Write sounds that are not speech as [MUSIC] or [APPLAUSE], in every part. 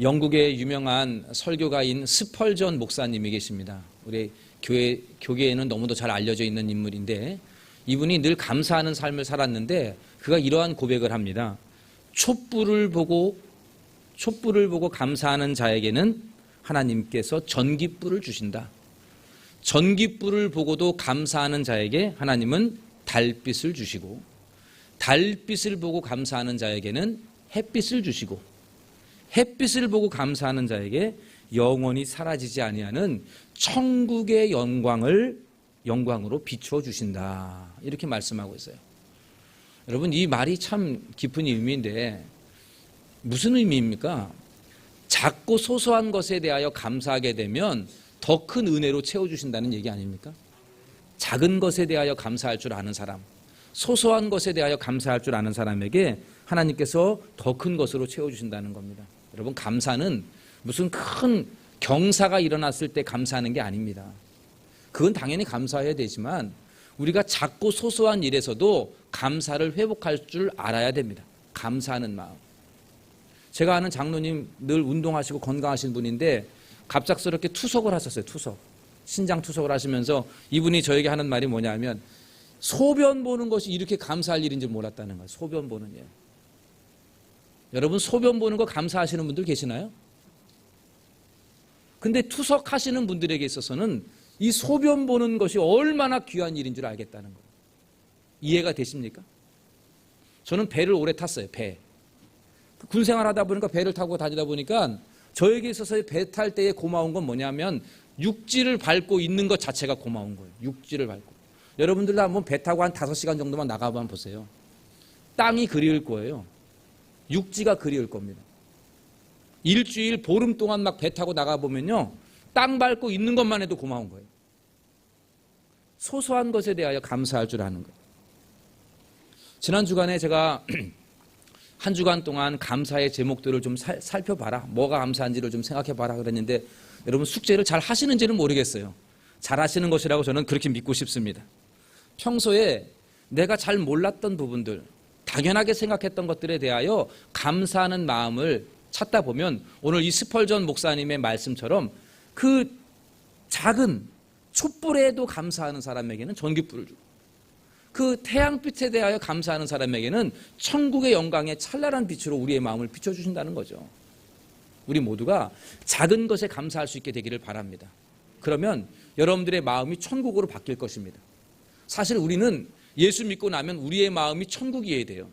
영국의 유명한 설교가인 스펄전 목사님이 계십니다. 우리 교회 교계에는 너무도 잘 알려져 있는 인물인데 이분이 늘 감사하는 삶을 살았는데 그가 이러한 고백을 합니다. 촛불을 보고 촛불을 보고 감사하는 자에게는 하나님께서 전기불을 주신다. 전기불을 보고도 감사하는 자에게 하나님은 달빛을 주시고 달빛을 보고 감사하는 자에게는 햇빛을 주시고 햇빛을 보고 감사하는 자에게 영원히 사라지지 아니하는 천국의 영광을 영광으로 비추어 주신다. 이렇게 말씀하고 있어요. 여러분 이 말이 참 깊은 의미인데 무슨 의미입니까? 작고 소소한 것에 대하여 감사하게 되면 더 큰 은혜로 채워 주신다는 얘기 아닙니까? 작은 것에 대하여 감사할 줄 아는 사람, 소소한 것에 대하여 감사할 줄 아는 사람에게 하나님께서 더 큰 것으로 채워 주신다는 겁니다. 여러분, 감사는 무슨 큰 경사가 일어났을 때 감사하는 게 아닙니다. 그건 당연히 감사해야 되지만 우리가 작고 소소한 일에서도 감사를 회복할 줄 알아야 됩니다. 감사하는 마음. 제가 아는 장로님 늘 운동하시고 건강하신 분인데 갑작스럽게 투석을 하셨어요. 투석. 신장 투석을 하시면서 이분이 저에게 하는 말이 뭐냐면 소변 보는 것이 이렇게 감사할 일인 줄 몰랐다는 거예요. 소변 보는 일. 여러분 소변 보는 거 감사하시는 분들 계시나요? 근데 투석하시는 분들에게 있어서는 이 소변 보는 것이 얼마나 귀한 일인 줄 알겠다는 거예요. 이해가 되십니까? 저는 배를 오래 탔어요. 배. 군 생활하다 보니까 배를 타고 다니다 보니까 저에게 있어서 배 탈 때의 고마운 건 뭐냐면 육지를 밟고 있는 것 자체가 고마운 거예요. 육지를 밟고. 여러분들도 한번 배 타고 한 다섯 시간 정도만 나가봐 보세요. 땅이 그리울 거예요. 육지가 그리울 겁니다. 일주일 보름 동안 막 배 타고 나가보면요. 땅 밟고 있는 것만 해도 고마운 거예요. 소소한 것에 대하여 감사할 줄 아는 거예요. 지난 주간에 제가 [CLEARS THROAT] 한 주간 동안 감사의 제목들을 좀 살, 살펴봐라. 뭐가 감사한지를 좀 생각해봐라. 그랬는데 여러분 숙제를 잘 하시는지는 모르겠어요. 잘 하시는 것이라고 저는 그렇게 믿고 싶습니다. 평소에 내가 잘 몰랐던 부분들, 당연하게 생각했던 것들에 대하여 감사하는 마음을 찾다 보면 오늘 이 스펄전 목사님의 말씀처럼 그 작은 촛불에도 감사하는 사람에게는 전기불을 주고 그 태양빛에 대하여 감사하는 사람에게는 천국의 영광의 찬란한 빛으로 우리의 마음을 비춰주신다는 거죠. 우리 모두가 작은 것에 감사할 수 있게 되기를 바랍니다. 그러면 여러분들의 마음이 천국으로 바뀔 것입니다. 사실 우리는 예수 믿고 나면 우리의 마음이 천국이어야 돼요.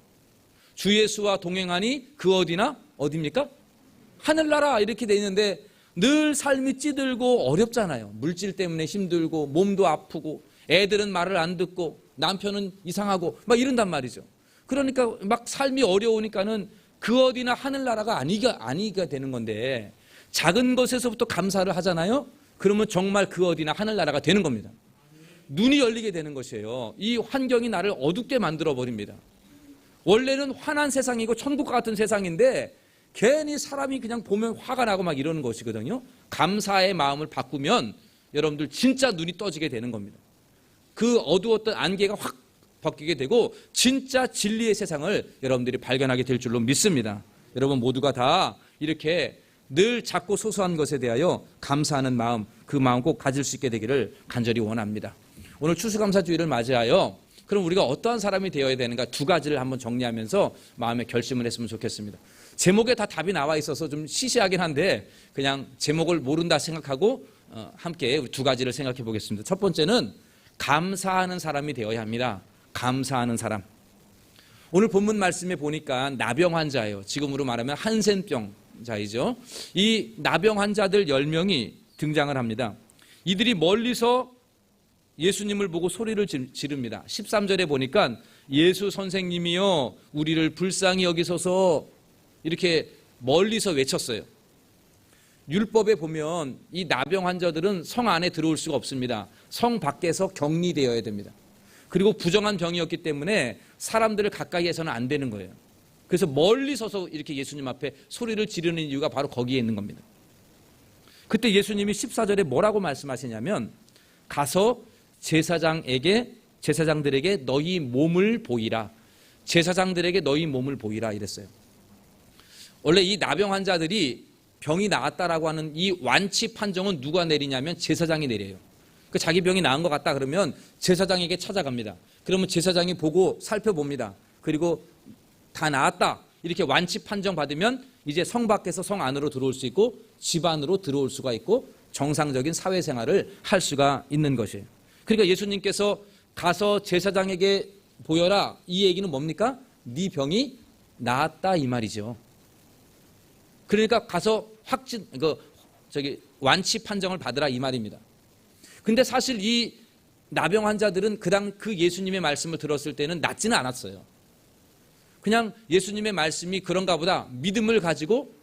주 예수와 동행하니 그 어디나 어디입니까? 하늘나라 이렇게 돼 있는데 늘 삶이 찌들고 어렵잖아요. 물질 때문에 힘들고 몸도 아프고 애들은 말을 안 듣고 남편은 이상하고 막 이런단 말이죠. 그러니까 막 삶이 어려우니까는 그 어디나 하늘나라가 아니가 아니가 되는 건데 작은 것에서부터 감사를 하잖아요. 그러면 정말 그 어디나 하늘나라가 되는 겁니다. 눈이 열리게 되는 것이에요. 이 환경이 나를 어둡게 만들어 버립니다. 원래는 환한 세상이고 천국 같은 세상인데 괜히 사람이 그냥 보면 화가 나고 막 이러는 것이거든요. 감사의 마음을 바꾸면 여러분들 진짜 눈이 떠지게 되는 겁니다. 그 어두웠던 안개가 확 벗기게 되고 진짜 진리의 세상을 여러분들이 발견하게 될 줄로 믿습니다. 여러분 모두가 다 이렇게 늘 작고 소소한 것에 대하여 감사하는 마음, 그 마음 꼭 가질 수 있게 되기를 간절히 원합니다. 오늘 추수감사 주의를 맞이하여 그럼 우리가 어떠한 사람이 되어야 되는가 두 가지를 한번 정리하면서 마음의 결심을 했으면 좋겠습니다. 제목에 다 답이 나와 있어서 좀 시시하긴 한데 그냥 제목을 모른다 생각하고 어, 함께 두 가지를 생각해 보겠습니다. 첫 번째는 감사하는 사람이 되어야 합니다. 감사하는 사람. 오늘 본문 말씀에 보니까 나병 환자예요. 지금으로 말하면 한센병자이죠. 이 나병 환자들 10명이 등장을 합니다. 이들이 멀리서 예수님을 보고 소리를 지릅니다. 13절에 보니까 예수 선생님이여 우리를 불쌍히 여기소서 이렇게 멀리서 외쳤어요. 율법에 보면 이 나병 환자들은 성 안에 들어올 수가 없습니다. 성 밖에서 격리되어야 됩니다. 그리고 부정한 병이었기 때문에 사람들을 가까이 해서는 안 되는 거예요. 그래서 멀리 서서 이렇게 예수님 앞에 소리를 지르는 이유가 바로 거기에 있는 겁니다. 그때 예수님이 14절에 뭐라고 말씀하시냐면 가서 제사장에게 제사장들에게 너희 몸을 보이라. 제사장들에게 너희 몸을 보이라 이랬어요. 원래 이 나병 환자들이 병이 나았다라고 하는 이 완치 판정은 누가 내리냐면 제사장이 내려요. 그 자기 병이 나은 것 같다 그러면 제사장에게 찾아갑니다. 그러면 제사장이 보고 살펴봅니다. 그리고 다 나았다. 이렇게 완치 판정 받으면 이제 성 밖에서 성 안으로 들어올 수 있고 집 안으로 들어올 수가 있고 정상적인 사회생활을 할 수가 있는 것이에요. 그러니까 예수님께서 가서 제사장에게 보여라. 이 얘기는 뭡니까? 네 병이 나았다 이 말이죠. 그러니까 가서 확진 그 저기 완치 판정을 받으라 이 말입니다. 근데 사실 이 나병 환자들은 그당 그 예수님의 말씀을 들었을 때는 낫지는 않았어요. 그냥 예수님의 말씀이 그런가 보다 믿음을 가지고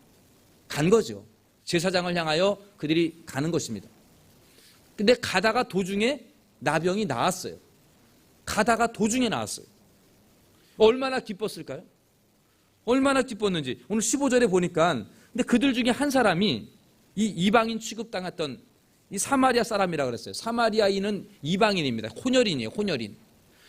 간 거죠. 제사장을 향하여 그들이 가는 것입니다. 근데 가다가 도중에 나병이 나았어요. 가다가 도중에 나왔어요. 얼마나 기뻤을까요? 얼마나 기뻤는지 오늘 15절에 보니까 근데 그들 중에 한 사람이 이 이방인 취급당했던 이 사마리아 사람이라 그랬어요. 사마리아인은 이방인입니다. 혼혈인이에요. 혼혈인.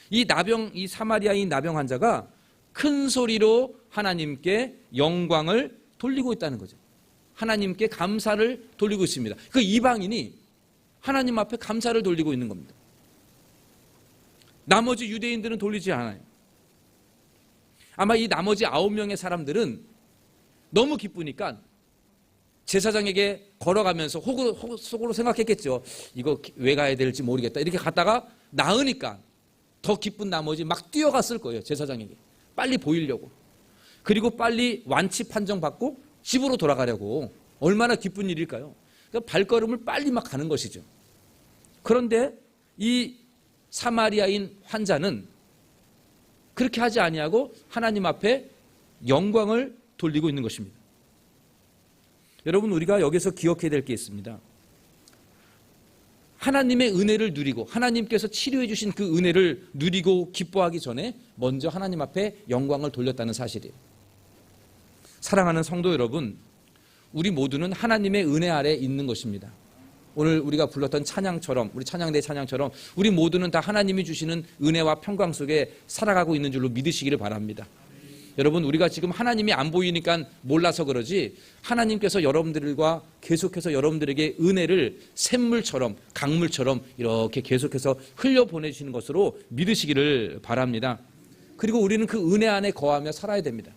이 나병 이 사마리아인 나병 환자가 큰 소리로 하나님께 영광을 돌리고 있다는 거죠. 하나님께 감사를 돌리고 있습니다. 그 이방인이 하나님 앞에 감사를 돌리고 있는 겁니다. 나머지 유대인들은 돌리지 않아요. 아마 이 나머지 아홉 명의 사람들은 너무 기쁘니까 제사장에게 걸어가면서 혹, 속으로 생각했겠죠. 이거 왜 가야 될지 모르겠다. 이렇게 갔다가 나으니까 더 기쁜 나머지 막 뛰어갔을 거예요. 제사장에게. 빨리 보이려고. 그리고 빨리 완치 판정 받고 집으로 돌아가려고. 얼마나 기쁜 일일까요? 그러니까 발걸음을 빨리 막 가는 것이죠. 그런데 이 사마리아인 환자는 그렇게 하지 아니하고 하나님 앞에 영광을 돌리고 있는 것입니다. 여러분 우리가 여기서 기억해야 될 게 있습니다. 하나님의 은혜를 누리고 하나님께서 치료해 주신 그 은혜를 누리고 기뻐하기 전에 먼저 하나님 앞에 영광을 돌렸다는 사실이에요. 사랑하는 성도 여러분, 우리 모두는 하나님의 은혜 아래 있는 것입니다. 오늘 우리가 불렀던 찬양처럼 우리 찬양대 찬양처럼 우리 모두는 다 하나님이 주시는 은혜와 평강 속에 살아가고 있는 줄로 믿으시기를 바랍니다. 여러분 우리가 지금 하나님이 안 보이니까 몰라서 그러지 하나님께서 여러분들과 계속해서 여러분들에게 은혜를 샘물처럼 강물처럼 이렇게 계속해서 흘려 보내시는 것으로 믿으시기를 바랍니다. 그리고 우리는 그 은혜 안에 거하며 살아야 됩니다.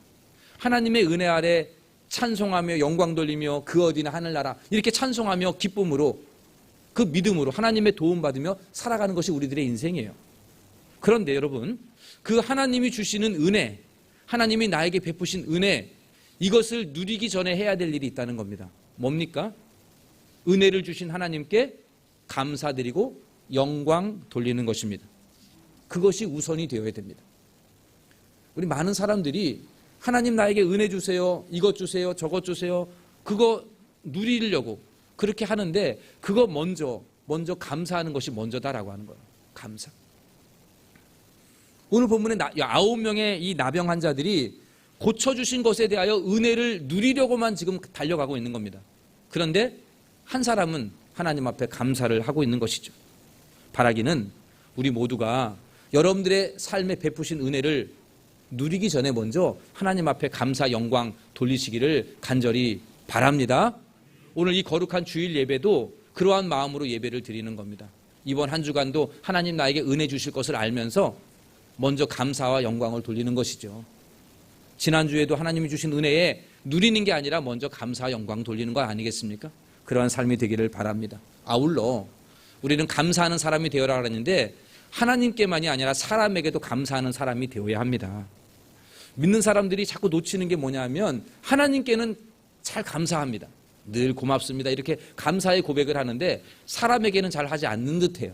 하나님의 은혜 아래 찬송하며 영광 돌리며 그 어디나 하늘나라 이렇게 찬송하며 기쁨으로 그 믿음으로 하나님의 도움 받으며 살아가는 것이 우리들의 인생이에요. 그런데 여러분 그 하나님이 주시는 은혜 하나님이 나에게 베푸신 은혜 이것을 누리기 전에 해야 될 일이 있다는 겁니다. 뭡니까? 은혜를 주신 하나님께 감사드리고 영광 돌리는 것입니다. 그것이 우선이 되어야 됩니다. 우리 많은 사람들이 하나님 나에게 은혜 주세요. 이것 주세요. 저것 주세요. 그거 누리려고 그렇게 하는데 그거 먼저 먼저 감사하는 것이 먼저다라고 하는 거예요. 감사. 오늘 본문에 아홉 명의 이 나병 환자들이 고쳐주신 것에 대하여 은혜를 누리려고만 지금 달려가고 있는 겁니다. 그런데 한 사람은 하나님 앞에 감사를 하고 있는 것이죠. 바라기는 우리 모두가 여러분들의 삶에 베푸신 은혜를 누리기 전에 먼저 하나님 앞에 감사 영광 돌리시기를 간절히 바랍니다. 오늘 이 거룩한 주일 예배도 그러한 마음으로 예배를 드리는 겁니다. 이번 한 주간도 하나님 나에게 은혜 주실 것을 알면서 먼저 감사와 영광을 돌리는 것이죠. 지난주에도 하나님이 주신 은혜에 누리는 게 아니라 먼저 감사와 영광 돌리는 거 아니겠습니까? 그러한 삶이 되기를 바랍니다. 아울러 우리는 감사하는 사람이 되어라 그랬는데 하나님께만이 아니라 사람에게도 감사하는 사람이 되어야 합니다. 믿는 사람들이 자꾸 놓치는 게 뭐냐면 하나님께는 잘 감사합니다. 늘 고맙습니다. 이렇게 감사의 고백을 하는데 사람에게는 잘 하지 않는 듯해요.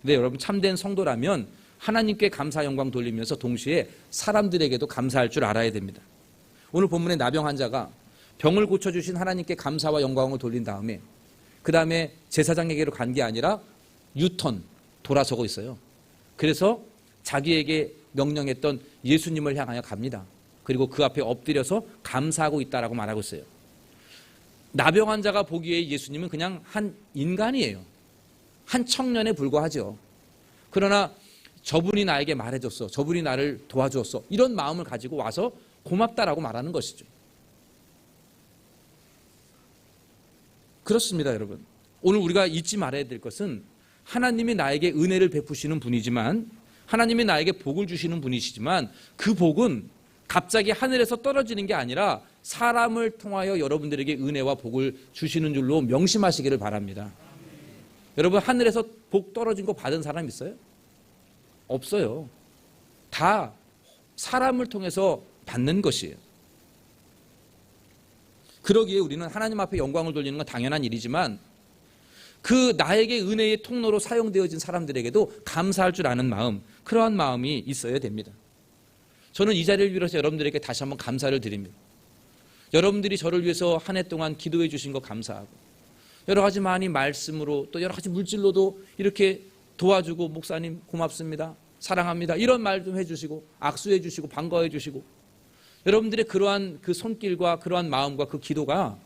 근데 여러분 참된 성도라면 하나님께 감사 영광 돌리면서 동시에 사람들에게도 감사할 줄 알아야 됩니다. 오늘 본문의 나병 환자가 병을 고쳐 주신 하나님께 감사와 영광을 돌린 다음에 그 다음에 제사장에게로 간 게 아니라 유턴 돌아서고 있어요. 그래서 자기에게 명령했던 예수님을 향하여 갑니다. 그리고 그 앞에 엎드려서 감사하고 있다라고 말하고 있어요. 나병 환자가 보기에 예수님은 그냥 한 인간이에요. 한 청년에 불과하죠. 그러나 저분이 나에게 말해줬어. 저분이 나를 도와주었어. 이런 마음을 가지고 와서 고맙다라고 말하는 것이죠. 그렇습니다, 여러분. 오늘 우리가 잊지 말아야 될 것은 하나님이 나에게 은혜를 베푸시는 분이지만 하나님이 나에게 복을 주시는 분이시지만 그 복은 갑자기 하늘에서 떨어지는 게 아니라 사람을 통하여 여러분들에게 은혜와 복을 주시는 줄로 명심하시기를 바랍니다. 여러분 하늘에서 복 떨어진 거 받은 사람 있어요? 없어요. 다 사람을 통해서 받는 것이에요. 그러기에 우리는 하나님 앞에 영광을 돌리는 건 당연한 일이지만 그 나에게 은혜의 통로로 사용되어진 사람들에게도 감사할 줄 아는 마음, 그러한 마음이 있어야 됩니다. 저는 이 자리를 빌어서 여러분들에게 다시 한번 감사를 드립니다. 여러분들이 저를 위해서 한 해 동안 기도해 주신 거 감사하고 여러 가지 많이 말씀으로 또 여러 가지 물질로도 이렇게 도와주고 목사님 고맙습니다. 사랑합니다. 이런 말 좀 해주시고 악수해 주시고 반가워해 주시고 여러분들의 그러한 그 손길과 그러한 마음과 그 기도가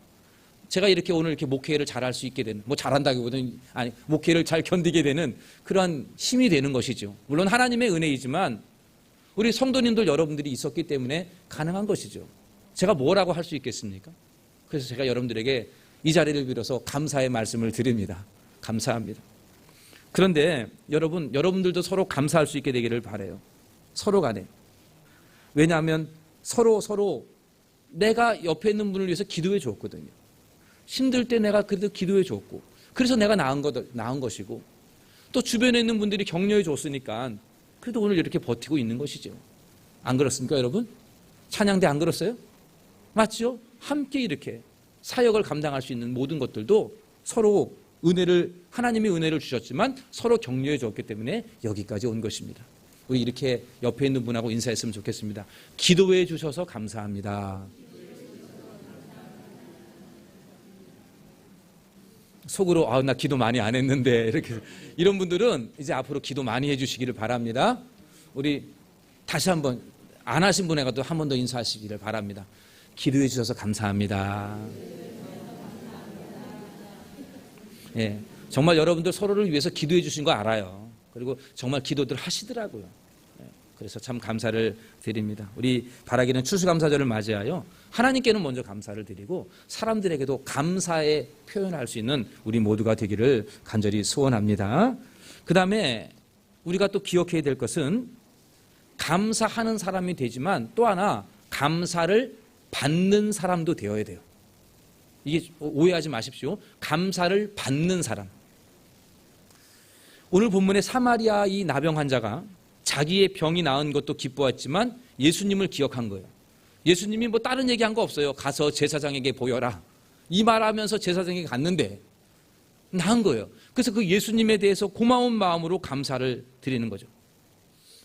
제가 이렇게 오늘 이렇게 목회를 잘할 수 있게 되는 뭐 잘한다기보다는 아니 목회를 잘 견디게 되는 그러한 힘이 되는 것이죠. 물론 하나님의 은혜이지만 우리 성도님들 여러분들이 있었기 때문에 가능한 것이죠. 제가 뭐라고 할 수 있겠습니까? 그래서 제가 여러분들에게 이 자리를 빌어서 감사의 말씀을 드립니다. 감사합니다. 그런데 여러분, 여러분들도 서로 감사할 수 있게 되기를 바래요. 서로 간에. 왜냐하면 서로 서로 내가 옆에 있는 분을 위해서 기도해 줬거든요. 힘들 때 내가 그래도 기도해 줬고, 그래서 내가 나은 것 나은 것이고, 또 주변에 있는 분들이 격려해 줬으니까 그래도 오늘 이렇게 버티고 있는 것이죠. 안 그렇습니까, 여러분? 찬양대 안 그렇어요? 맞죠? 함께 이렇게 사역을 감당할 수 있는 모든 것들도 서로 은혜를 하나님이 은혜를 주셨지만 서로 격려해 줬기 때문에 여기까지 온 것입니다. 우리 이렇게 옆에 있는 분하고 인사했으면 좋겠습니다. 기도해 주셔서 감사합니다. 속으로 아 나 기도 많이 안 했는데 [LAUGHS] 이렇게 이런 분들은 이제 앞으로 기도 많이 해주시기를 바랍니다. 우리 다시 한번 안 하신 분에게도 한 번 더 인사하시기를 바랍니다. 기도해 주셔서 감사합니다. 예, 정말 여러분들 서로를 위해서 기도해 주신 거 알아요. 그리고 정말 기도들 하시더라고요. 예, 그래서 참 감사를 드립니다. 우리 바라기는 추수감사절을 맞이하여 하나님께는 먼저 감사를 드리고 사람들에게도 감사의 표현할 수 있는 우리 모두가 되기를 간절히 소원합니다. 그 다음에 우리가 또 기억해야 될 것은 감사하는 사람이 되지만 또 하나 감사를 받는 사람도 되어야 돼요. 이게 오해하지 마십시오. 감사를 받는 사람. 오늘 본문의 사마리아 이 나병 환자가 자기의 병이 나은 것도 기뻐했지만 예수님을 기억한 거예요. 예수님이 뭐 다른 얘기한 거 없어요. 가서 제사장에게 보여라. 이 말하면서 제사장에게 갔는데 나은 거예요. 그래서 그 예수님에 대해서 고마운 마음으로 감사를 드리는 거죠.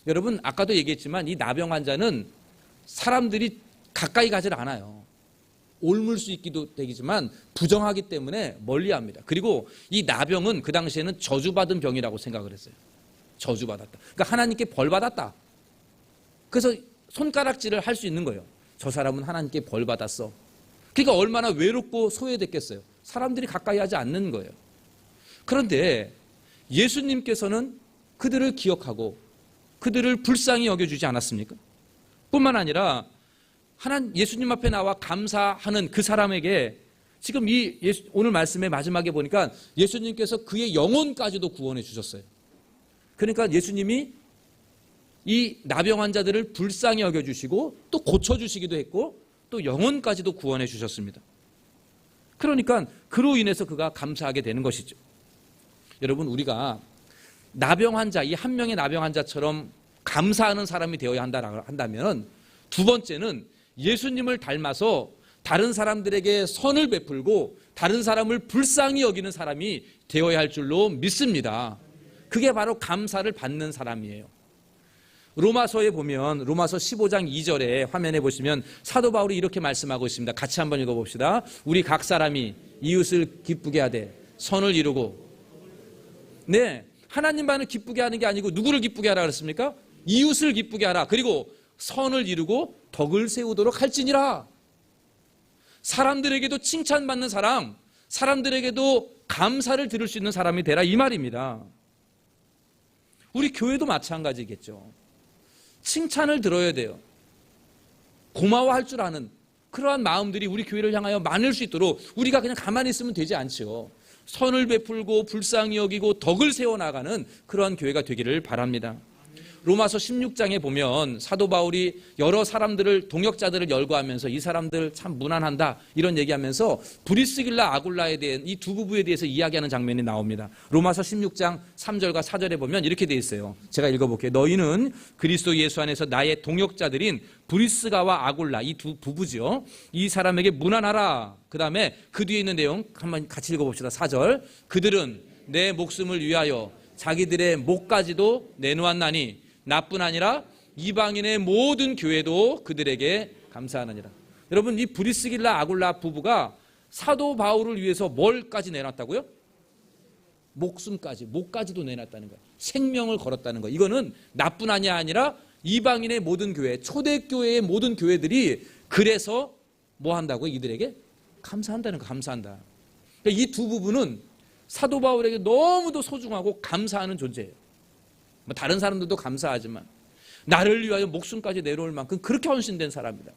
여러분 아까도 얘기했지만 이 나병 환자는 사람들이 가까이 가질 않아요. 옮을 수 있기도 되지만 부정하기 때문에 멀리합니다. 그리고 이 나병은 그 당시에는 저주받은 병이라고 생각을 했어요. 저주받았다. 그러니까 하나님께 벌 받았다. 그래서 손가락질을 할 수 있는 거예요. 저 사람은 하나님께 벌 받았어. 그러니까 얼마나 외롭고 소외됐겠어요. 사람들이 가까이 하지 않는 거예요. 그런데 예수님께서는 그들을 기억하고 그들을 불쌍히 여겨주지 않았습니까? 뿐만 아니라 하나 예수님 앞에 나와 감사하는 그 사람에게 지금 이 예수, 오늘 말씀의 마지막에 보니까 예수님께서 그의 영혼까지도 구원해 주셨어요. 그러니까 예수님이 이 나병 환자들을 불쌍히 여겨 주시고 또 고쳐 주시기도 했고 또 영혼까지도 구원해 주셨습니다. 그러니까 그로 인해서 그가 감사하게 되는 것이죠. 여러분 우리가 나병 환자 이 한 명의 나병 환자처럼 감사하는 사람이 되어야 한다 한다면 두 번째는 예수님을 닮아서 다른 사람들에게 선을 베풀고 다른 사람을 불쌍히 여기는 사람이 되어야 할 줄로 믿습니다. 그게 바로 감사를 받는 사람이에요. 로마서에 보면 로마서 15장 2절에 화면에 보시면 사도 바울이 이렇게 말씀하고 있습니다. 같이 한번 읽어 봅시다. 우리 각 사람이 이웃을 기쁘게 하되 선을 이루고 네 하나님만을 기쁘게 하는 게 아니고 누구를 기쁘게 하라 그랬습니까? 이웃을 기쁘게 하라. 그리고 선을 이루고 덕을 세우도록 할지니라. 사람들에게도 칭찬받는 사람, 사람들에게도 감사를 들을 수 있는 사람이 되라 이 말입니다. 우리 교회도 마찬가지겠죠. 칭찬을 들어야 돼요. 고마워할 줄 아는 그러한 마음들이 우리 교회를 향하여 많을 수 있도록 우리가 그냥 가만히 있으면 되지 않죠. 선을 베풀고 불쌍히 여기고 덕을 세워 나가는 그러한 교회가 되기를 바랍니다. 로마서 16장에 보면 사도 바울이 여러 사람들을 동역자들을 열거하면서 이 사람들 참 무난한다 이런 얘기하면서 브리스길라 아굴라에 대한 이 두 부부에 대해서 이야기하는 장면이 나옵니다. 로마서 16장 3절과 4절에 보면 이렇게 돼 있어요. 제가 읽어볼게요. 너희는 그리스도 예수 안에서 나의 동역자들인 브리스가와 아굴라 이 두 부부죠. 이 사람에게 무난하라. 그 다음에 그 뒤에 있는 내용 한번 같이 읽어봅시다. 4절 그들은 내 목숨을 위하여 자기들의 목까지도 내놓았나니 나뿐 아니라 이방인의 모든 교회도 그들에게 감사하느니라. 여러분 이 브리스길라 아굴라 부부가 사도 바울을 위해서 뭘까지 내놨다고요? 목숨까지, 목까지도 내놨다는 거예요. 생명을 걸었다는 거예요. 이거는 나뿐 아니 아니라 이방인의 모든 교회, 초대교회의 모든 교회들이 그래서 뭐 한다고 이들에게 감사한다는 거, 감사한다. 그러니까 이두 부부는 사도 바울에게 너무도 소중하고 감사하는 존재예요. 뭐 다른 사람들도 감사하지만 나를 위하여 목숨까지 내놓을 만큼 그렇게 헌신된 사람이다.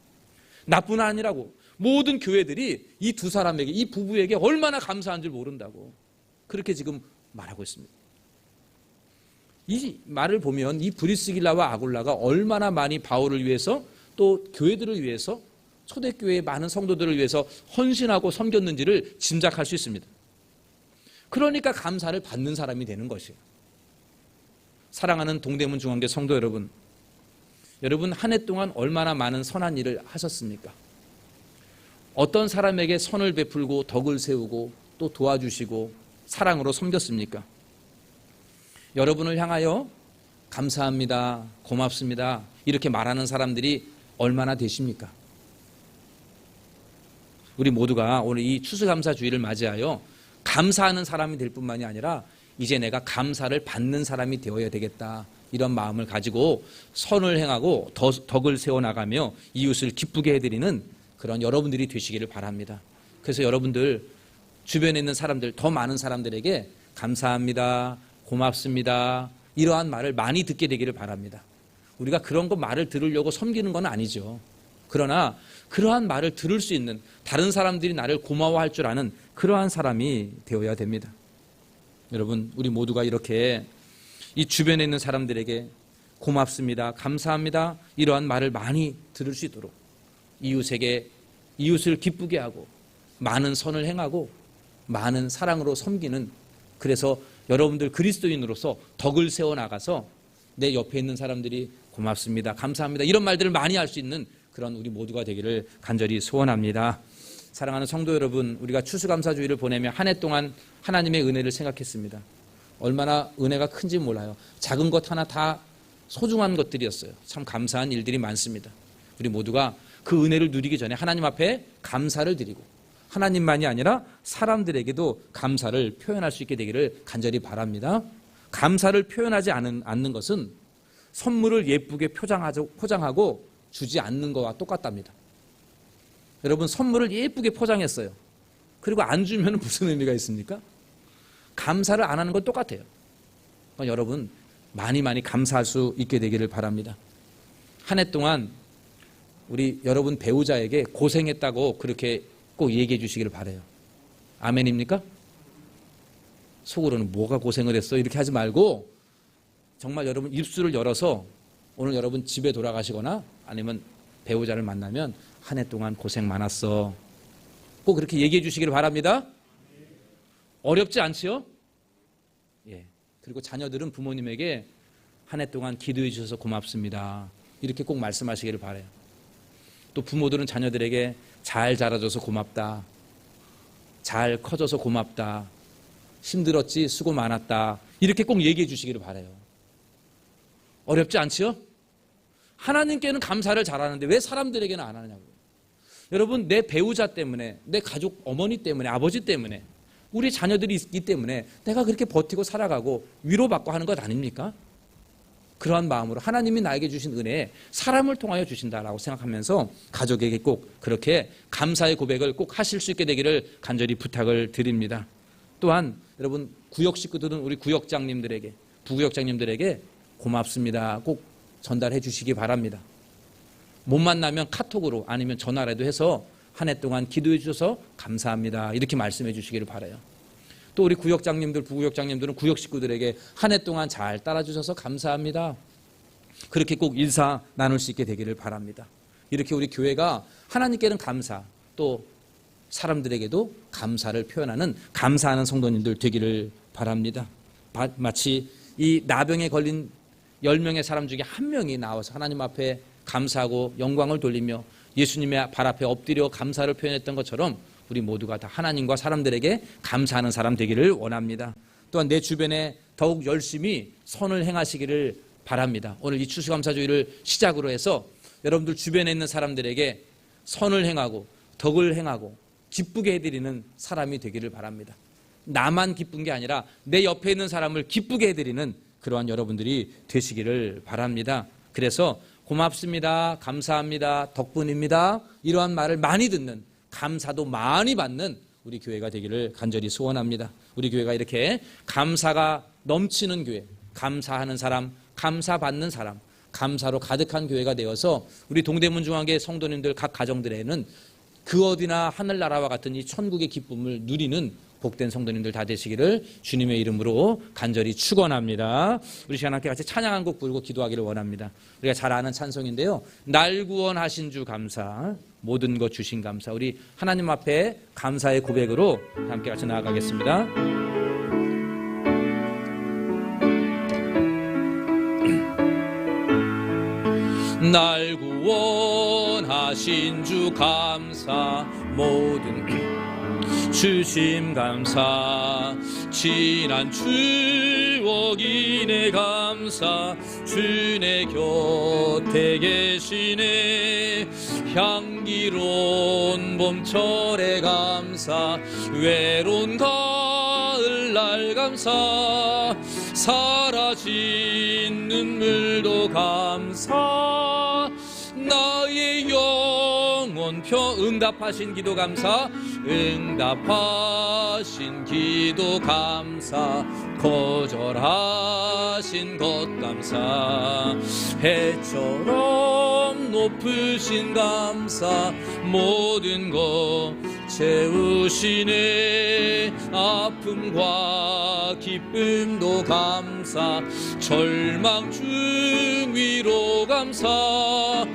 나뿐 아니라고 모든 교회들이 이 두 사람에게 이 부부에게 얼마나 감사한 줄 모른다고 그렇게 지금 말하고 있습니다. 이 말을 보면 이 브리스길라와 아굴라가 얼마나 많이 바울을 위해서 또 교회들을 위해서 초대교회의 많은 성도들을 위해서 헌신하고 섬겼는지를 짐작할 수 있습니다. 그러니까 감사를 받는 사람이 되는 것이에요. 사랑하는 동대문 중앙교 성도 여러분, 여러분 한 해 동안 얼마나 많은 선한 일을 하셨습니까? 어떤 사람에게 선을 베풀고 덕을 세우고 또 도와주시고 사랑으로 섬겼습니까? 여러분을 향하여 감사합니다, 고맙습니다 이렇게 말하는 사람들이 얼마나 되십니까? 우리 모두가 오늘 이 추수감사주의를 맞이하여 감사하는 사람이 될 뿐만이 아니라 이제 내가 감사를 받는 사람이 되어야 되겠다. 이런 마음을 가지고 선을 행하고 덕을 세워나가며 이웃을 기쁘게 해드리는 그런 여러분들이 되시기를 바랍니다. 그래서 여러분들 주변에 있는 사람들, 더 많은 사람들에게 감사합니다. 고맙습니다. 이러한 말을 많이 듣게 되기를 바랍니다. 우리가 그런 거 말을 들으려고 섬기는 건 아니죠. 그러나 그러한 말을 들을 수 있는 다른 사람들이 나를 고마워할 줄 아는 그러한 사람이 되어야 됩니다. 여러분, 우리 모두가 이렇게 이 주변에 있는 사람들에게 고맙습니다. 감사합니다. 이러한 말을 많이 들을 수 있도록 이웃에게 이웃을 기쁘게 하고 많은 선을 행하고 많은 사랑으로 섬기는 그래서 여러분들 그리스도인으로서 덕을 세워 나가서 내 옆에 있는 사람들이 고맙습니다. 감사합니다. 이런 말들을 많이 할 수 있는 그런 우리 모두가 되기를 간절히 소원합니다. 사랑하는 성도 여러분, 우리가 추수감사주의를 보내며 한 해 동안 하나님의 은혜를 생각했습니다. 얼마나 은혜가 큰지 몰라요. 작은 것 하나 다 소중한 것들이었어요. 참 감사한 일들이 많습니다. 우리 모두가 그 은혜를 누리기 전에 하나님 앞에 감사를 드리고 하나님만이 아니라 사람들에게도 감사를 표현할 수 있게 되기를 간절히 바랍니다. 감사를 표현하지 않는, 않는 것은 선물을 예쁘게 포장하고 주지 않는 것과 똑같답니다. 여러분 선물을 예쁘게 포장했어요. 그리고 안 주면 [LAUGHS] 무슨 의미가 있습니까? 감사를 안 하는 건 똑같아요. 그러니까 여러분 많이 많이 감사할 수 있게 되기를 바랍니다. 한 해 동안 우리 여러분 배우자에게 고생했다고 그렇게 꼭 얘기해 주시기를 바래요. 아멘입니까? 속으로는 뭐가 고생을 했어? 이렇게 하지 말고 정말 여러분 입술을 열어서 오늘 여러분 집에 돌아가시거나 아니면 배우자를 만나면 한 해 동안 고생 많았어. 꼭 그렇게 얘기해 주시기를 바랍니다. 어렵지 않지요? 예. 그리고 자녀들은 부모님에게 한 해 동안 기도해 주셔서 고맙습니다. 이렇게 꼭 말씀하시기를 바래요. 또 부모들은 자녀들에게 잘 자라줘서 고맙다. 잘 커져서 고맙다. 힘들었지 수고 많았다. 이렇게 꼭 얘기해 주시기를 바래요. 어렵지 않지요? 하나님께는 감사를 잘하는데 왜 사람들에게는 안 하느냐고요. 여러분, 내 배우자 때문에, 내 가족 어머니 때문에, 아버지 때문에, 우리 자녀들이 있기 때문에 내가 그렇게 버티고 살아가고 위로받고 하는 것 아닙니까? 그러한 마음으로 하나님이 나에게 주신 은혜에 사람을 통하여 주신다라고 생각하면서 가족에게 꼭 그렇게 감사의 고백을 꼭 하실 수 있게 되기를 간절히 부탁을 드립니다. 또한 여러분 구역 식구들은 우리 구역장님들에게 부구역장님들에게 고맙습니다. 꼭 전달해 주시기 바랍니다. 못 만나면 카톡으로 아니면 전화라도 해서 한 해 동안 기도해 주셔서 감사합니다. 이렇게 말씀해 주시기를 바라요. 또 우리 구역장님들, 부구역장님들은 구역 식구들에게 한 해 동안 잘 따라주셔서 감사합니다. 그렇게 꼭 인사 나눌 수 있게 되기를 바랍니다. 이렇게 우리 교회가 하나님께는 감사, 또 사람들에게도 감사를 표현하는 감사하는 성도님들 되기를 바랍니다. 바- 마치 이 나병에 걸린 10명의 사람 중에 한 명이 나와서 하나님 앞에 감사하고 영광을 돌리며 예수님의 발 앞에 엎드려 감사를 표현했던 것처럼 우리 모두가 다 하나님과 사람들에게 감사하는 사람 되기를 원합니다. 또한 내 주변에 더욱 열심히 선을 행하시기를 바랍니다. 오늘 이 추수감사주의를 시작으로 해서 여러분들 주변에 있는 사람들에게 선을 행하고 덕을 행하고 기쁘게 해드리는 사람이 되기를 바랍니다. 나만 기쁜 게 아니라 내 옆에 있는 사람을 기쁘게 해드리는 그러한 여러분들이 되시기를 바랍니다. 그래서 고맙습니다. 감사합니다. 덕분입니다. 이러한 말을 많이 듣는 감사도 많이 받는 우리 교회가 되기를 간절히 소원합니다. 우리 교회가 이렇게 감사가 넘치는 교회, 감사하는 사람, 감사받는 사람, 감사로 가득한 교회가 되어서 우리 동대문 중앙교회 성도님들 각 가정들에는 그 어디나 하늘나라와 같은 이 천국의 기쁨을 누리는 복된 성도님들 다 되시기를 주님의 이름으로 간절히 축원합니다. 우리 시간 함께 같이 찬양 한 곡 부르고 기도하기를 원합니다. 우리가 잘 아는 찬송인데요. 날 구원하신 주 감사, 모든 것 주신 감사. 우리 하나님 앞에 감사의 고백으로 함께 같이 나아가겠습니다. [CLEARS THROAT] 날 구원하신 주 감사 모든 주심 감사 지난 추억이 내 감사 주내 곁에 계시네. 향기로운 봄철의 감사 외로운 가을날 감사 사라진 눈물도 감사. 나의 영혼 펴 응답하신 기도 감사 응답하신 기도 감사 거절하신 것 감사 해처럼 높으신 감사 모든 것 채우시네. 아픔과 기쁨도 감사 절망 중 위로 감사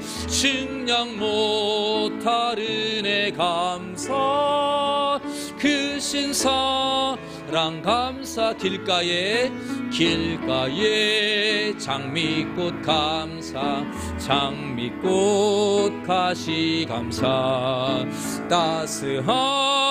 식량 못하는 애 감사. 그 신사랑 감사. 길가에 길가에 장미꽃 감사. 장미꽃 가시 감사. 따스한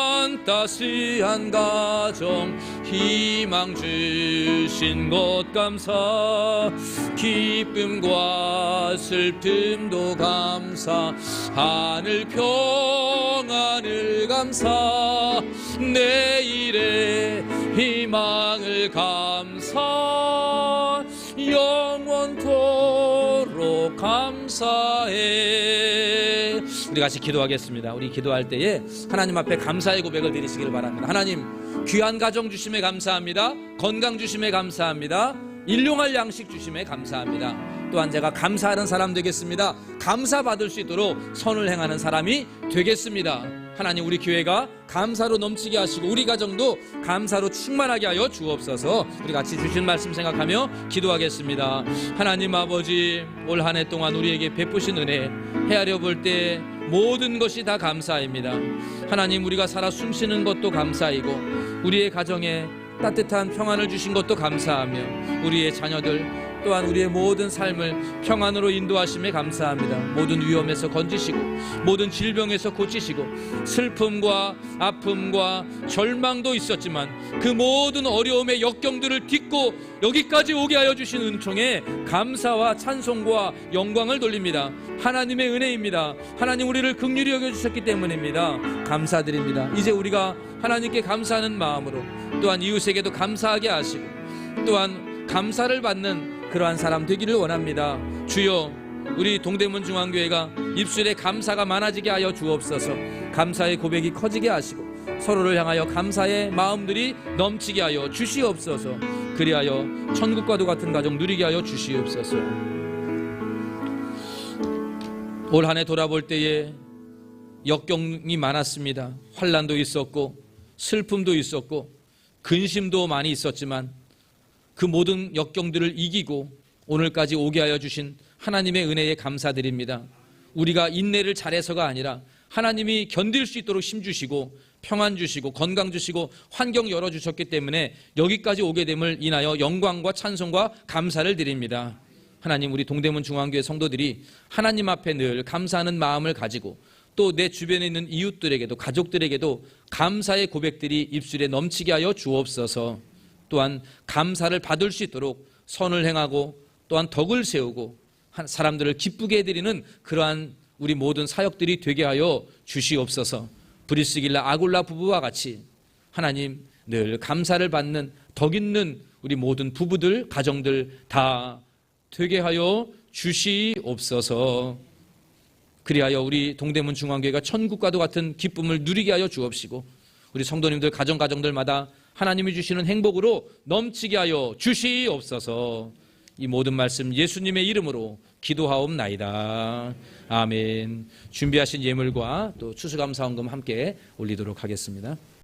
따스한 가정 희망 주신 것 감사. 기쁨과 슬픔도 감사. 하늘 평안을 감사. 내일의 희망을 감사. 영원토록 감사해 우리 같이 기도하겠습니다. 우리 기도할 때에 하나님 앞에 감사의 고백을 드리시기를 바랍니다. 하나님 귀한 가정 주심에 감사합니다. 건강 주심에 감사합니다. 일용할 양식 주심에 감사합니다. 또한 제가 감사하는 사람 되겠습니다. 감사받을 수 있도록 선을 행하는 사람이 되겠습니다. 하나님 우리 교회가 감사로 넘치게 하시고 우리 가정도 감사로 충만하게 하여 주옵소서. 우리 같이 주신 말씀 생각하며 기도하겠습니다. 하나님 아버지 올 한 해 동안 우리에게 베푸신 은혜 헤아려 볼 때 모든 것이 다 감사입니다. 하나님 우리가 살아 숨쉬는 것도 감사이고 우리의 가정에 따뜻한 평안을 주신 것도 감사하며 우리의 자녀들 또한 우리의 모든 삶을 평안으로 인도하심에 감사합니다. 모든 위험에서 건지시고 모든 질병에서 고치시고 슬픔과 아픔과 절망도 있었지만 그 모든 어려움의 역경들을 딛고 여기까지 오게 하여 주신 은총에 감사와 찬송과 영광을 돌립니다. 하나님의 은혜입니다. 하나님 우리를 극률히 여겨 주셨기 때문입니다. 감사드립니다. 이제 우리가 하나님께 감사하는 마음으로 또한 이웃에게도 감사하게 하시고 또한 감사를 받는 그러한 사람 되기를 원합니다. 주여 우리 동대문 중앙교회가 입술에 감사가 많아지게 하여 주옵소서. 감사의 고백이 커지게 하시고 서로를 향하여 감사의 마음들이 넘치게 하여 주시옵소서. 그리하여 천국과도 같은 가정 누리게 하여 주시옵소서. 올 한해 돌아볼 때에 역경이 많았습니다. 환란도 있었고 슬픔도 있었고 근심도 많이 있었지만 그 모든 역경들을 이기고 오늘까지 오게 하여 주신 하나님의 은혜에 감사드립니다. 우리가 인내를 잘해서가 아니라 하나님이 견딜 수 있도록 힘 주시고 평안 주시고 건강 주시고 환경 열어 주셨기 때문에 여기까지 오게 됨을 인하여 영광과 찬송과 감사를 드립니다. 하나님 우리 동대문 중앙교회 성도들이 하나님 앞에 늘 감사하는 마음을 가지고 또 내 주변에 있는 이웃들에게도 가족들에게도 감사의 고백들이 입술에 넘치게 하여 주옵소서. 또한 감사를 받을 수 있도록 선을 행하고 또한 덕을 세우고 한 사람들을 기쁘게 해드리는 그러한 우리 모든 사역들이 되게 하여 주시옵소서. 브리스길라 아굴라 부부와 같이 하나님 늘 감사를 받는 덕 있는 우리 모든 부부들 가정들 다 되게 하여 주시옵소서. 그리하여 우리 동대문 중앙교회가 천국과도 같은 기쁨을 누리게 하여 주옵시고 우리 성도님들 가정 가정들마다 하나님이 주시는 행복으로 넘치게 하여 주시옵소서. 이 모든 말씀 예수님의 이름으로 기도하옵나이다. 아멘. 준비하신 예물과 또 추수감사원금 함께 올리도록 하겠습니다.